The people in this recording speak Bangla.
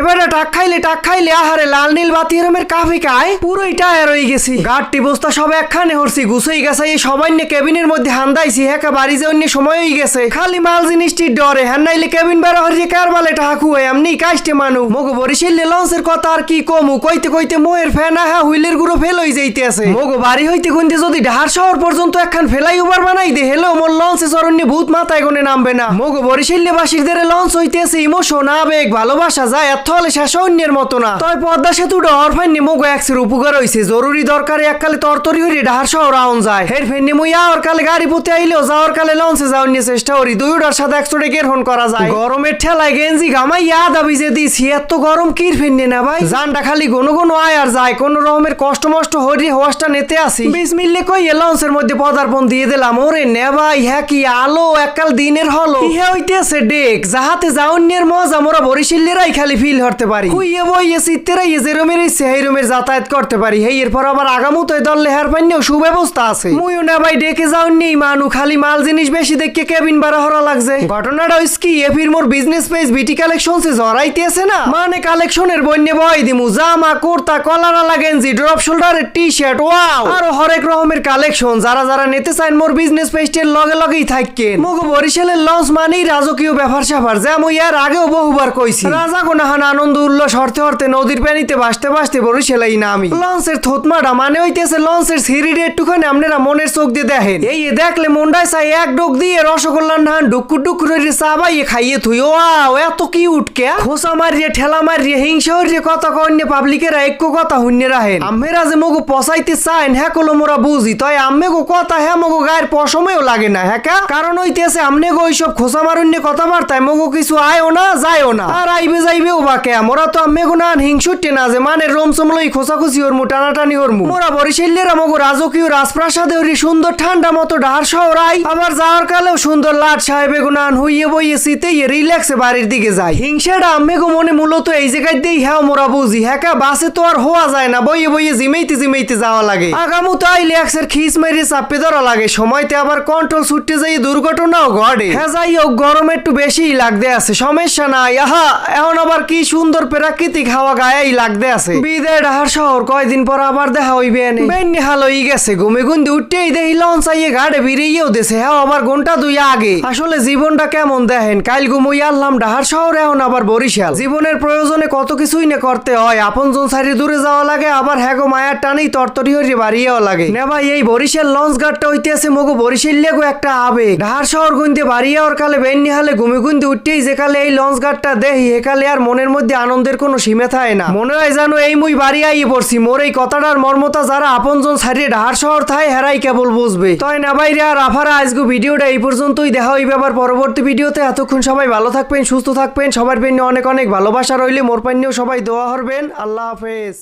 এবারে টাক খাইলে টাক খাইলে আহারে লাল নীল বাতি এরমের কাফি খায় পুরোই টায়ার হয়ে গেছি। গাড়টি বস্তা সব একখানে হরছি, গুছাই গেছে এই সবাই কেবিনের মধ্যে হান্দাইছি হ্যাঁ বাড়ি যে অন্য সময় হয়ে গেছে। খালি মাল জিনিসটির ডরে হ্যাঁ নাইলে কেবিন বেড়া হরিয়ে কার বালে টাকু এমনি কাজটে মানু। মগো বরিশালে লঞ্চের কথা আর কি কমু? কইতে কইতে মোয়ের ফ্যান আহা হুইলের গুঁড়ো ফেল হয়ে যাইতে আছে মগো বাড়ি হইতে গুনতে যদি ঢার শহর পর্যন্ত একখান ফেলাই উবার বানাই দে, হেলো, মোর লঞ্চে চরণ্যে ভূত মাথায় গুনে নামবে না। মগো বরিশালে বাসীদের লঞ্চ হইতেছে, ইমোশন, আবেগ, ভালোবাসা যায়, এত হলে শেষ অন্যের মতো না। তয় পদ্মা সেতুটা অরফাইন মগো একসের উপকার হইছে। জরুরি দরকারে এককালে তরতরি হইরে ঢার শহর আউন যায়। হের ফেন্নি মুই আওয়ার কালে গাড়ি পুঁতে আইলেও যাওয়ার কালে লঞ্চে যাওয়ার নিয়ে চেষ্টা করি। দুইটার সাথে একশোটে গেরহন করা যায়। গরমের ঠেলায় গেঞ্জি গামাই ইয়া দাবি যে দিছি। এত গরম কির ফেন্নি না ভাই? জানটা খালি কোনো কোনো আয় আর যায়। কোন রকমের কষ্ট মষ্ট হরি হওয়াসটা নিতে আসি। বিশ মিললে কই লঞ্চের মধ্যে পদার্পণ দিয়ে দিলাম। ওরে নে ভাই হ্যাঁ কি আলো, এককাল দিনের হলো। ইহা হইতেছে ডেক। যাহাতে যাওয়ার মজা, মোরা বরিশিল্লেরাই খালি ফিল হরতে পারি। হুইয়ে বইয়ে সিত্তেরাই যে রুমের ইচ্ছে সেই রুমের যাতায়াত করতে পারি। হেই এরপর আবার আগামত ওই দল লেহার পান্নেও সুব্যবস্থা আছে। মুইও না ভাই ডেকে যাওয়ার নেই মানু খালি মাল জিনিস বেশি দেখে কেবিন বাড়া হরা লাগছে। ঘটনাটা হইস কি এ ফির মোর বিজনেস পেজ বিটি কালেকশন সে জড়াইতেছে না? মানে কালেকশনের বন্যে বয় দিমু জামা কুর্তা কলারা গেঞ্জি ড্রপ শোল্ডারের টি শার্ট ওয়াও আরও হরেক রকমের কালেকশন যারা যারা নিতে চান মোর বিজনেস পেজটির লগে লগেই থাকেন মগো বরিশালের লঞ্চ মানেই রাজকীয় ব্যাপার স্যাপার যেমন ইয়ার আগেও বহুবার কইছি। রাজা কোনাহান আনন্দ উল্লাস হরতে হরতে নদীর পানিতে বাসতে বাসতে বরিশালাই নামি লঞ্চের থতমাটা মানে হইতেছে লঞ্চের সিঁড়ির একটুখানি আপনারা মনের চোখ দিয়ে দেখেন। এই দেখলে মন্ডায় চাই এক ডোক দিয়ে রসগোল্লার নাহান ডুকুর ডুকুর হইরে চা বাইয়ে খাইয়ে থুই। ও এত কি? উঠকে খোসা মারিয়ে, ঠেলা মারিয়ে, হিংসা হইরে কথা কন্যে পাবলিকেরা একটু কথা হুন্যে রাহেন আমেরা যে মগু পসাইতে চাইন হ্যাঁ কলো মোরা বুঝি, তাই আম্মে গো কথা হ্যাঁ মগু গায়ের পশমেও লাগে না হ্যাঁ কারণ হইতেছে আমনে গো ওইসব খোসা মারুন্যে কথাবার্তায় মগু কিছু আয়ও না, যায়ও না। আর আইবে যাইবেও বা কে মোরা তো যে মানে খোসাখুসি ওরমু টানাটানি ওরমু মোরা বরিশাল্যেরা মগু রাজকীয় রাজপ্রাসাদে ওরি সুন্দর ঠান্ডা মতো ডাহার শহর আই আবার যাওয়ার কালেও সুন্দর লাট সাহেবে হইয়ে বইয়ে শীতে রিল্যাক্সে বাড়ির দিকে যায়। হিংসাটা গো মনে মূলত এই জায়গায় হ্যাঁ মোরা বুঝি। হ্যাঁ বাসে তো আর হওয়া যায় না, বইয়ে বইয়ে জিমেইতে জিমেইতে যাওয়া লাগে। আগামু তো আইলে একসের খিস মেরে চাপে ধরা লাগে। সময়তে আবার কন্ট্রোল ছুটতে যাই দুর্ঘটনাও ঘটে। হ্যাঁ যাই হোক, গরম একটু বেশিই লাগতে আছে, সমস্যা নাই। আহা, এখন আবার কি সুন্দর প্রাকৃতিক হাওয়া গায়েই লাগতে আছে। বিদায় ডাহার শহর কয়দিন পর আবার দেখা হইবে এনে। বেন্নি হাল হই গেছে ঘুমে গুন্দি উঠতেই দেখি লঞ্চ আইয়ে গাড়ে বেরিয়েও দেছে। হ্যাঁ আবার ঘণ্টা দুই আগে। আসলে জীবনটা কেমন দেখেন? কাল ঘুমুই আনলাম ডাহার শহর এখন আবার বরিশাল। জীবনের প্রয়োজনে কত কিছুই না করতে হয়। আপন জন সারি দূরে যাওয়া লাগে আবার হ্যাগো মায়ার টানেই তরতরি হয়ে বাড়িয়েও লাগে। না ভাই এই বরিশাল লঞ্চ ঘাটটা হইতেছে মগো বরিশাল্লে গো একটা আবেগ। ডাহার শহর গুনতে বাড়িয়াওয়ার কালে বেন্নি হালে ঘুমে গুন্দি উঠতেই যে কালে এই লঞ্চ ঘাটটা দেহি একালে আর মনের মধ্যে আনন্দের কোনো সীমা থাকে না। মনে হয় জানো এই মুই বাড়ি আইয়ে পড়ছি। মোর এই কথাটার মর্মতা যারা আপনজন ছাড়িয়ে ডাহার শহর থাই হেরাই কেবল বুঝবে। তাই না বাইরে আর আফারা আজকে ভিডিওটা এই পর্যন্তই। দেখা হইবে আবার পরবর্তী ভিডিওতে। এতক্ষণ সবাই ভালো থাকবেন, সুস্থ থাকবেন। সবার জন্য অনেক অনেক ভালোবাসা রইলে মোর পান্যেও সবাই দোয়া হরবেন আল্লাহ হাফেজ।